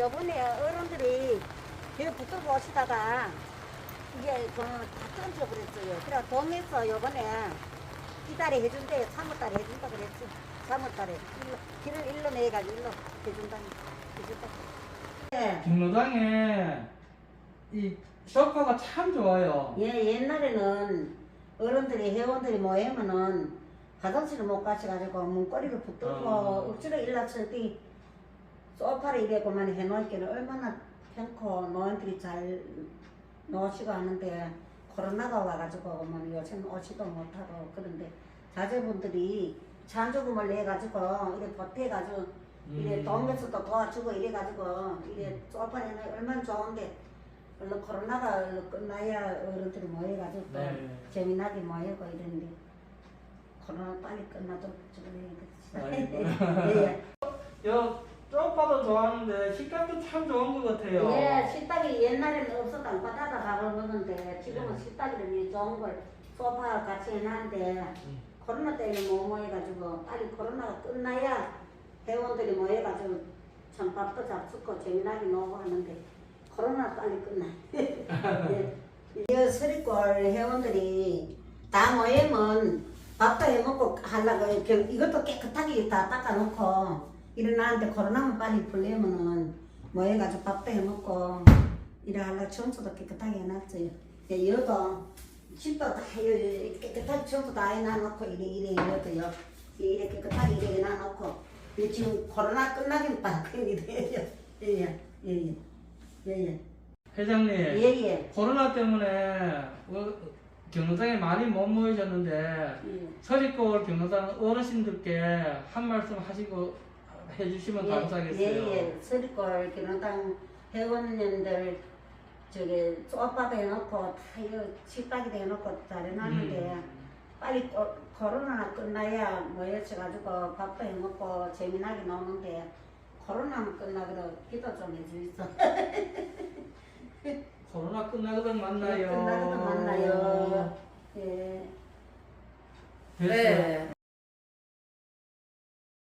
요번에 어른들이 길 붙들고 오시다가 이게 그다 끊겨 버렸어요. 그래 동에서 요번에 이달에 해준대 3월달에 해준다 그랬지. 3월달에 일로, 길을 일로 내가지고 일로 해준다 해준다. 네. 경로당에 이 소파가 참 좋아요. 예, 옛날에는 어른들이 회원들이 모이면은 화장실을 못 가셔가지고 문고리를 붙들고 어. 억지로 일났을 소파를 이래 고만 해놓기는 얼마나 편코 노인들이 잘 노시고 하는데 코로나가 와가지고 뭐 요즘 오지도 못하고 그런데 자제분들이 잔조금을 내가지고 이래 보태가지고 이래 음. 동네에서도 도와주고 이래가지고 이래 소파에는 얼마나 좋은데 얼른 코로나가 얼른 끝나야 어른들이 모여가지고 또 네. 재미나게 모이고 이러는데 코로나 빨리 끝나도록 예. 좋아하는데 식감도 참 좋은 것 같아요. 예, 식탁이 옛날에는 없었다 바다다 밥을 먹는데 지금은 네. 식탁이 좋은 걸 소파 같이 해놨는데 음. 코로나 때문에 못 모여가지고 빨리 코로나가 끝나야 회원들이 모여가지고 참 밥도 잡수고 재미나게 놀고 하는데 코로나 빨리 끝나. 예. 이 서리골 회원들이 다 모이면 밥도 해먹고 하려고 경- 이것도 깨끗하게 다 닦아놓고 일어나는데 코로나만 빨리 풀리면은 모여가지고 밥도 해먹고 이래 하려고 청소도 깨끗하게 해놨어요. 예, 여도 집도 다 이- 깨끗하게 청소 다 해놔놓고 이래 이래 이래도요. 이래 깨끗하게 이래 해놔놓고 이 지금 코로나 끝나긴 빠끈이래요. 예예 예예 예예 회장님, 예예 코로나 때문에 어, 경로당에 많이 못 모이셨는데 예. 서리골 경로당 어르신들께 한 말씀 하시고 해주시면 감사하겠어요. 예 예 서리골 기능당 회원님들 저기 소파도 해놓고 다 이거 식탁에도 해놓고 잘 해놨는데 음. 빨리 코, 코로나 끝나야 모여져가지고 밥도 해먹고 재미나게 노는데 코로나만 끝나기로 기도 좀 해주이소. 코로나 끝나거든 만나요. 끝나기도 만나요. 예. 됐어요. 네.